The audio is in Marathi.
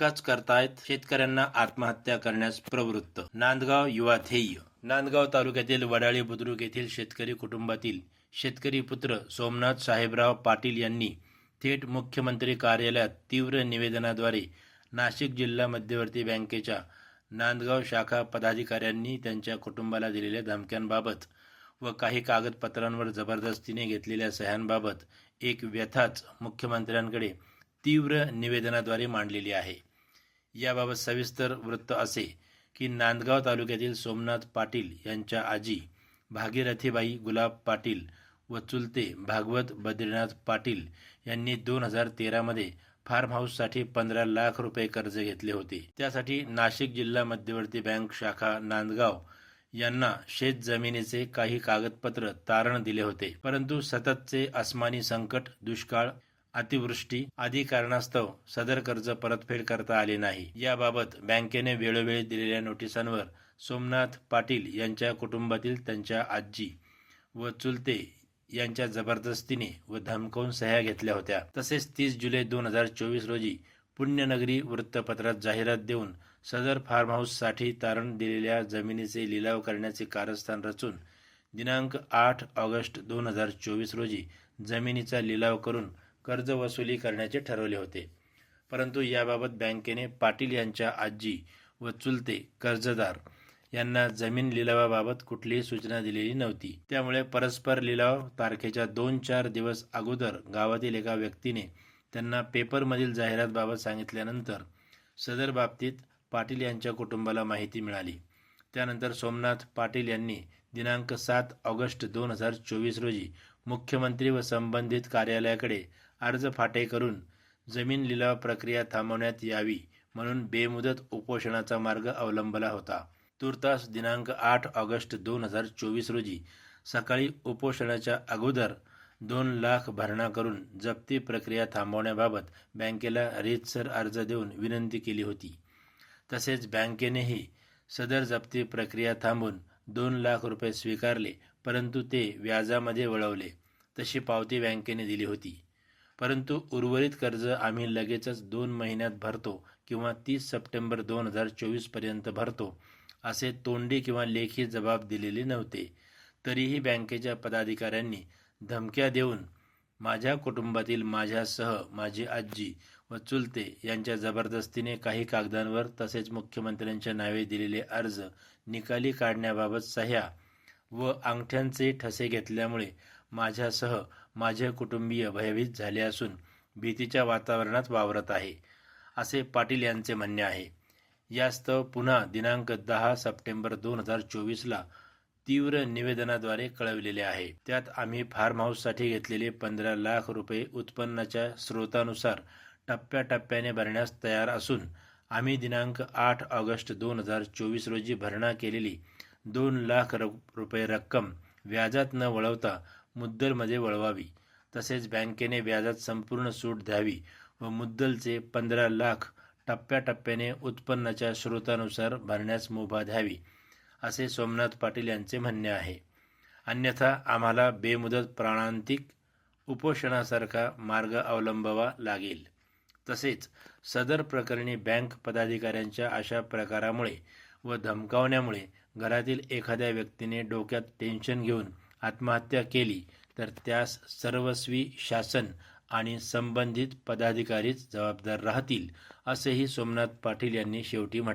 कामकाज करतायत शेतकऱ्यांना आत्महत्या करण्यास प्रवृत्त. नांदगाव युवा ध्येय. नांदगाव तालुक्यातील वडाळी बुद्रुक येथील शेतकरी कुटुंबातील शेतकरी पुत्र सोमनाथ साहेबराव पाटील यांनी थेट मुख्यमंत्री कार्यालयात तीव्र निवेदनाद्वारे नाशिक जिल्हा मध्यवर्ती बँकेच्या नांदगाव शाखा पदाधिकाऱ्यांनी त्यांच्या कुटुंबाला दिलेल्या धमक्यांबाबत व काही कागदपत्रांवर जबरदस्तीने घेतलेल्या सह्यांबाबत एक व्यथाच मुख्यमंत्र्यांकडे तीव्र निवेदनाद्वारे मांडलेली आहे. याबाबत सविस्तर वृत्त असे की नांदगाव तालुक्यातील सोमनाथ पाटील यांच्या आजी भागीरथीबाई गुलाब पाटील व चुलते भागवत बद्रीनाथ पाटील यांनी दोन हजार तेरामध्ये फार्म हाऊससाठी पंधरा लाख रुपये कर्ज घेतले होते. त्यासाठी नाशिक जिल्हा मध्यवर्ती बँक शाखा नांदगाव यांना शेत जमिनीचे काही कागदपत्र तारण दिले होते. परंतु सततचे अस्मानी संकट दुष्काळ अतिवृष्टी आदी कारणास्तव सदर कर्ज परतफेड करता आले नाही. याबाबत बँकेने वेळोवेळी दिलेल्या नोटिसांवर सोमनाथ पाटील यांच्या कुटुंबातील त्यांच्या आजी व चुलते यांच्या जबरदस्तीने व धमकावून सह्या घेतल्या होत्या. तसेच तीस जुलै दोन हजार चोवीस रोजी पुण्यनगरी वृत्तपत्रात जाहिरात देऊन सदर फार्म हाऊससाठी तारण दिलेल्या जमिनीचे लिलाव करण्याचे कारस्थान रचून दिनांक आठ ऑगस्ट दोन हजार चोवीस रोजी जमिनीचा लिलाव करून कर्ज वसुली करण्याचे ठरवले होते. परंतु याबाबत बँकेने पाटील यांच्या आजी व चुलते कर्जदार यांना जमीन लिलावाबाबत कुठलीही सूचना दिलेली नव्हती. त्यामुळे परस्पर लिलाव तारखेच्या दोन चार दिवस अगोदर गावातील एका व्यक्तीने त्यांना पेपरमधील जाहिरातबाबत सांगितल्यानंतर सदर बाबतीत पाटील यांच्या कुटुंबाला माहिती मिळाली. त्यानंतर सोमनाथ पाटील यांनी दिनांक सात ऑगस्ट दोन हजार चोवीस रोजी मुख्यमंत्री व संबंधित कार्यालयाकडे अर्ज फाटे करून जमीन लिलाव प्रक्रिया थांबवण्यात यावी म्हणून बेमुदत उपोषणाचा मार्ग अवलंबला होता. तुर्तास दिनांक आठ ऑगस्ट दोन हजार चोवीस रोजी सकाळी उपोषणाच्या अगोदर दोन लाख भरणा करून जप्ती प्रक्रिया थांबवण्याबाबत बँकेला रीतसर अर्ज देऊन विनंती केली होती. तसेच बँकेनेही सदर जप्ती प्रक्रिया थांबून दोन लाख रुपये स्वीकारले परंतु ते व्याजामध्ये वळवले तशी पावती बँकेने दिली होती. परंतु उर्वरित कर्ज आम्ही लगेचच दोन महिन्यात भरतो किंवा तीस सप्टेंबर दोन हजार चोवीसपर्यंत भरतो असे तोंडी किंवा लेखी जबाब दिलेले नव्हते. तरीही बँकेच्या पदाधिकाऱ्यांनी धमक्या देऊन माझ्या कुटुंबातील माझ्यासह माझी आजी व चुलते यांच्या जबरदस्तीने काही कागदांवर तसेच मुख्यमंत्र्यांच्या नावे दिलेले अर्ज निकाली काढण्याबाबत सह्या व अंगठ्यांचे ठसे घेतल्यामुळे माझ्यासह माझे कुटुंबीय भयभीत झाले असून भीतीच्या वातावरणात वावरत आहे असे पाटील यांचे म्हणणे आहे. यास्तव पुन्हा दिनांक दहा सप्टेंबर दोन हजार चोवीसला तीव्र निवेदनाद्वारे कळविलेले आहे. त्यात आम्ही फार्म हाऊससाठी घेतलेले पंधरा लाख रुपये उत्पन्नाच्या स्रोतानुसार टप्प्याटप्प्याने भरण्यास तयार असून आम्ही दिनांक आठ ऑगस्ट दोन हजार चोवीस रोजी भरणा केलेली दोन लाख रुपये रक्कम व्याजात न वळवता मुद्दलमध्ये वळवावी. तसेच बँकेने व्याजात संपूर्ण सूट द्यावी व मुद्दलचे पंधरा लाख टप्प्याटप्प्याने उत्पन्नाच्या स्रोतानुसार भरण्यास मुभा द्यावी असे सोमनाथ पाटील यांचे म्हणणे आहे. अन्यथा आम्हाला बेमुदत प्राणांतिक उपोषणासारखा मार्ग अवलंबावा लागेल. तसेच सदर प्रकरणी बँक पदाधिकाऱ्यांच्या अशा प्रकारामुळे व धमकावण्यामुळे घरातील एखाद्या व्यक्तीने डोक्यात टेन्शन घेऊन आत्महत्या केली तर त्यास सर्वस्वी शासन आणि संबंधित पदाधिकारीच जबाबदार राहतील असेही सोमनाथ पाटील यांनी शेवटी म्हटले.